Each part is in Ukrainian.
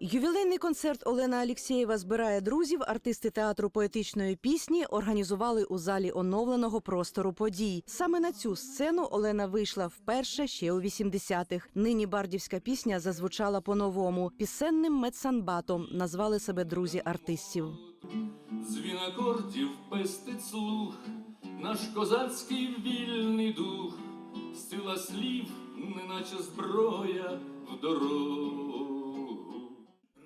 Ювілейний концерт Олена Алєксєєва збирає друзів. Артисти театру поетичної пісні організували у залі оновленого простору подій. Саме на цю сцену Олена вийшла вперше ще у 80-х. Нині бардівська пісня зазвучала по-новому. Пісенним медсанбатом назвали себе друзі артистів. Дзвін акордів пестить слух, наш козацький вільний дух, сила слів, неначе зброя в дорогу.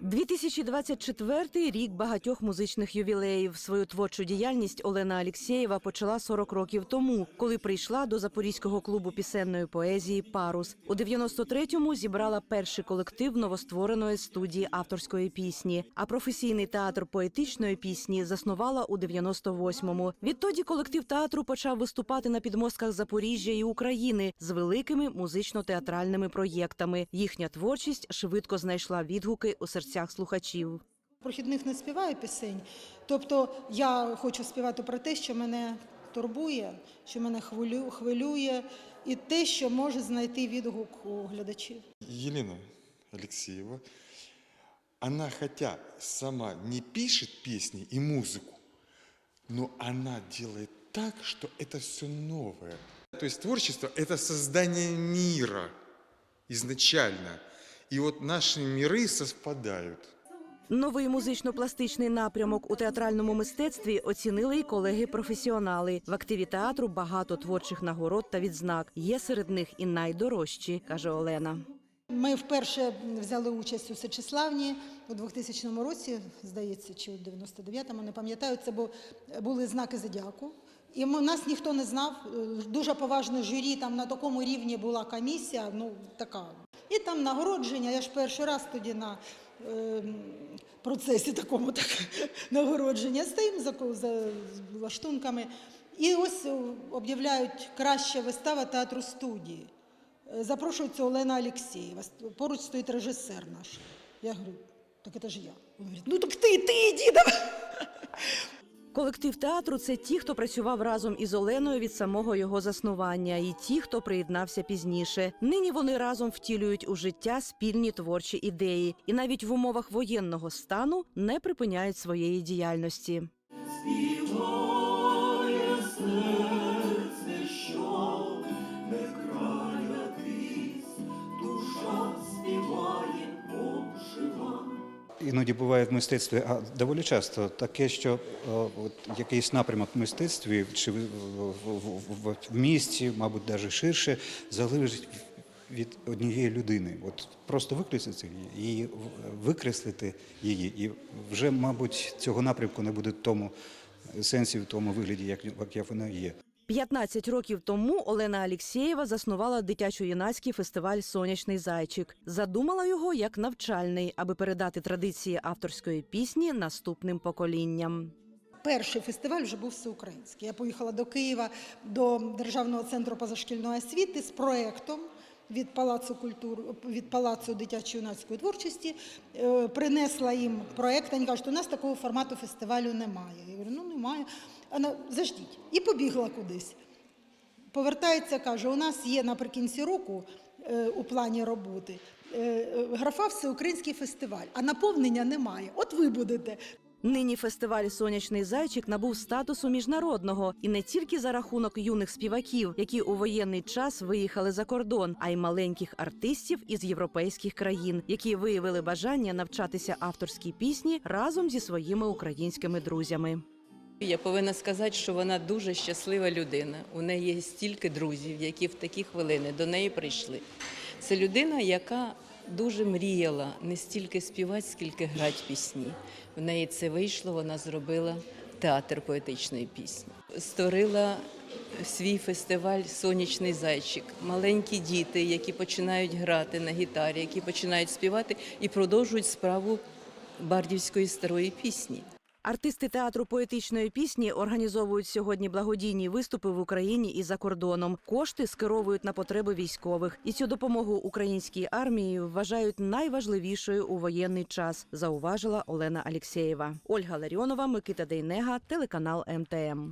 2024 рік багатьох музичних ювілеїв. Свою творчу діяльність Олена Алєксєєва почала 40 років тому, коли прийшла до Запорізького клубу пісенної поезії Парус. У 93-му зібрала перший колектив новоствореної студії авторської пісні. А професійний театр поетичної пісні заснувала у 98-му. Відтоді колектив театру почав виступати на підмостках Запоріжжя і України з великими музично-театральними проєктами. Їхня творчість швидко знайшла відгуки у серцях слухачів. Прохідних не співаю пісень. Тобто я хочу співати про те, що мене турбує, що мене хвилю- хвилює, і те, що може знайти відгук у глядачів. Елена Алексеева, она хотя сама не пишет песни и музыку, но она делает так, что это все новое. То есть творчество – это создание мира изначально. И вот наши миры совпадают. Новий музично-пластичний напрямок у театральному мистецтві оцінили й колеги-професіонали. В активі театру багато творчих нагород та відзнак. Є серед них і найдорожчі, каже Олена. Ми вперше взяли участь у Сечеславні у 2000 році, здається, чи у 99-му, не пам'ятаю. Це бу- були знаки зодіаку. І нас ніхто не знав. е, Дуже поважне журі, там на такому рівні була комісія, ну така. І там нагородження. Я ж перший раз тоді на е, процесі такому так, нагородження стоїм за, за лаштунками. І ось е, об'являють краща вистава театру студії. Е, Запрошується Олена Алєксєєва. Поруч стоїть режисер наш. Я говорю, так це ж я. Він говорить, ну так ти, ти йди, давай. Колектив театру це ті, хто працював разом із Оленою від самого його заснування, і ті, хто приєднався пізніше. Нині вони разом втілюють у життя спільні творчі ідеї, і навіть в умовах воєнного стану не припиняють своєї діяльності. Іноді буває в мистецтві, а доволі часто таке, що е, от, якийсь напрямок в мистецтві чи в, в, в, в, місті, мабуть, навіть ширше, залежить від однієї людини. От просто викреслити її, викреслити її, і вже, мабуть, цього напрямку не буде в тому сенсі, в тому вигляді, як, як вона є. 15 років тому Олена Алєксєєва заснувала дитячо-юнацький фестиваль Сонячний зайчик. Задумала його як навчальний, аби передати традиції авторської пісні наступним поколінням. Перший фестиваль вже був всеукраїнський. Я поїхала до Києва до Державного центру позашкільної освіти з проєктом від Палацу культур, від Палацу дитячо-юнацької творчості. Е, Принесла їм проєкт. Вони кажуть, у нас такого формату фестивалю немає. Я говорю, ну немає. Вона заждіть. І побігла кудись. Повертається, каже: у нас є наприкінці року е, у плані роботи е, графа Всеукраїнський фестиваль, а наповнення немає. От ви будете. Нині фестиваль Сонячний зайчик набув статусу міжнародного і не тільки за рахунок юних співаків, які у воєнний час виїхали за кордон, а й маленьких артистів із європейських країн, які виявили бажання навчатися авторській пісні разом зі своїми українськими друзями. Я повинна сказати, що вона дуже щаслива людина. У неї є стільки друзів, які в такі хвилини до неї прийшли. Це людина, яка дуже мріяла не стільки співати, скільки грати пісні. В неї це вийшло, вона зробила театр поетичної пісні. Створила свій фестиваль Сонячний зайчик. Маленькі діти, які починають грати на гітарі, які починають співати і продовжують справу бардівської старої пісні. Артисти театру поетичної пісні організовують сьогодні благодійні виступи в Україні і за кордоном. Кошти скеровують на потреби військових, і цю допомогу українській армії вважають найважливішою у воєнний час. Зауважила Олена Алєксєєва. Ольга Ларіонова, Микита Дейнега, телеканал МТМ.